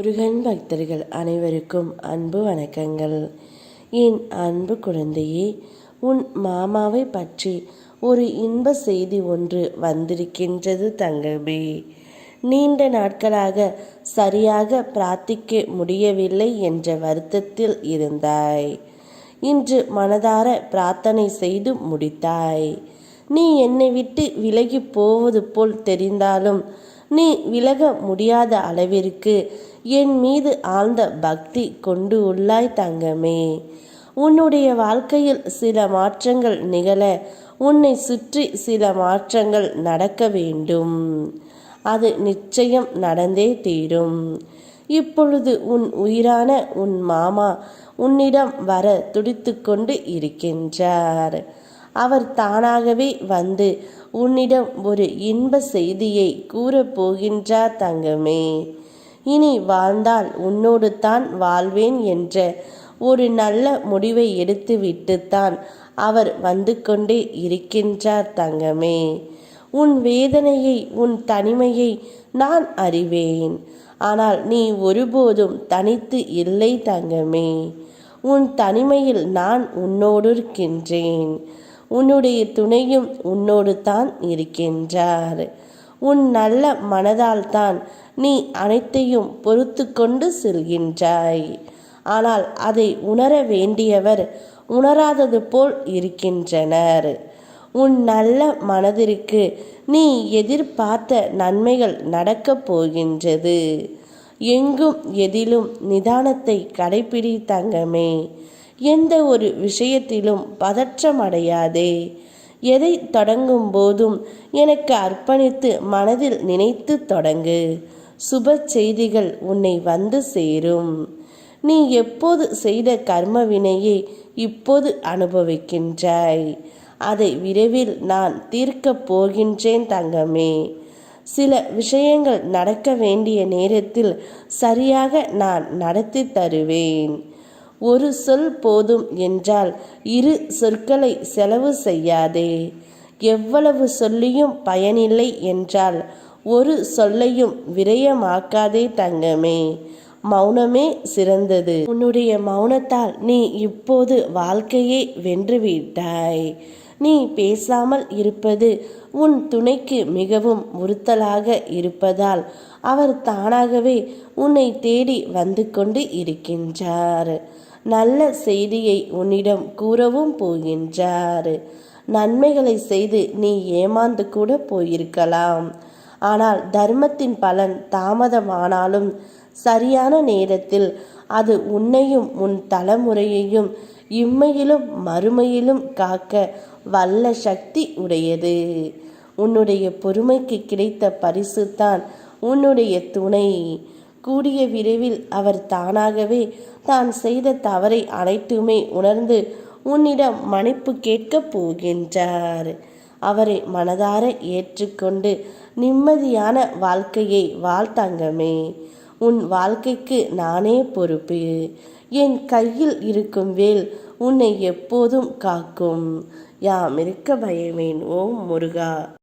முருகன் பக்தர்கள் அனைவருக்கும் அன்பு வணக்கங்கள். என் அன்பு குழந்தையே உன் மாமாவை பற்றி ஒரு இன்ப செய்தி ஒன்று வந்திருக்கின்றது தங்கமே. நீண்ட நாட்களாக சரியாக பிரார்த்திக்க முடியவில்லை என்ற வருத்தத்தில் இருந்தாய். இன்று மனதார பிரார்த்தனை செய்து முடித்தாய். நீ என்னை விட்டு விலகி போவது போல் தெரிந்தாலும் நீ விலக முடியாத அளவிற்கு என் மீது ஆழ்ந்த பக்தி கொண்டு உள்ளாய் தங்கமே. உன்னுடைய வாழ்க்கையில் சில மாற்றங்கள் நிகழ உன்னை சுற்றி சில மாற்றங்கள் நடக்க வேண்டும். அது நிச்சயம் நடந்தே தீரும். இப்பொழுது உன் உயிரான உன் மாமா உன்னிடம் வர துடித்து கொண்டு இருக்கின்றார். அவர் தானாகவே வந்து உன்னிடம் ஒரு இன்ப செய்தியை கூறப்போகின்றார் தங்கமே. இனி வாழ்ந்தால் உன்னோடு தான் வாழ்வேன் என்ற ஒரு நல்ல முடிவை எடுத்துவிட்டுத்தான் அவர் வந்து கொண்டே இருக்கின்றார் தங்கமே. உன் வேதனையை உன் தனிமையை நான் அறிவேன். ஆனால் நீ ஒருபோதும் தனித்து இல்லை தங்கமே. உன் தனிமையில் நான் உன்னோடு இருக்கின்றேன். உன்னுடைய துணையும் உன்னோடு தான் இருக்கின்றார். உன் நல்ல மனதால் தான் நீ அனைத்தையும் பொறுத்து கொண்டு செல்கின்றாய். ஆனால் அதை உணர வேண்டியவர் உணராதது போல் இருக்கின்றனர். உன் நல்ல மனதிற்கு நீ எதிர்பார்த்த நன்மைகள் நடக்கப் போகின்றது. எங்கும் எதிலும் நிதானத்தை கடைபிடி தங்கமே. எந்த ஒரு விஷயத்திலும் பதற்றம் அடையாதே எதை தொடங்கும் போதும் எனக்கு அர்ப்பணித்து மனதில் நினைத்து தொடங்கு. சுப செய்திகள் உன்னை வந்து சேரும். நீ எப்போது செய்த கர்ம வினையை இப்போது அனுபவிக்கின்றாய்? அதை விரைவில் நான் தீர்க்கப் போகின்றேன் தங்கமே. சில விஷயங்கள் நடக்க வேண்டிய நேரத்தில் சரியாக நான் நடத்தி தருவேன். ஒரு சொல் போதும் என்றால் இரு சொற்களை செலவு செய்யாதே. எவ்வளவு சொல்லியும் பயனில்லை என்றால் ஒரு சொல்லையும் விரயமாக்காதே தங்கமே. மௌனமே சிறந்தது. உன்னுடைய மௌனத்தால் நீ இப்போது வாழ்க்கையை வென்றுவிட்டாய். நீ பேசாமல் இருப்பது உன் துணைக்கு மிகவும் உறுத்தலாக இருப்பதால் அவர் தானாகவே உன்னை தேடி வந்து கொண்டு இருக்கின்றார். நல்ல செய்தியை உன்னிடம் கூறவும் போகின்றார். நன்மைகளை செய்து நீ ஏமாந்து கூட போயிருக்கலாம். ஆனால் தர்மத்தின் பலன் தாமதமானாலும் சரியான நேரத்தில் அது உன்னையும் உன் தலைமுறையையும் இம்மையிலும் மறுமையிலும் காக்க வல்ல சக்தி உடையது. உன்னுடைய பொறுமைக்கு கிடைத்த பரிசு தான் உன்னுடைய துணை. கூடிய விரைவில் அவர் தானாகவே தான் செய்த தவறை அனைத்துமே உணர்ந்து உன்னிடம் மன்னிப்பு கேட்கப் போகின்றார். அவரை மனதார ஏற்றுக்கொண்டு நிம்மதியான வாழ்க்கையை வாழ்த்தங்கமே உன் வாழ்க்கைக்கு நானே பொறுப்பு. என் கையில் இருக்கும் வேல் உன்னை எப்போதும் காக்கும். யாம் இருக்க பயமேன் ஓம் முருகா.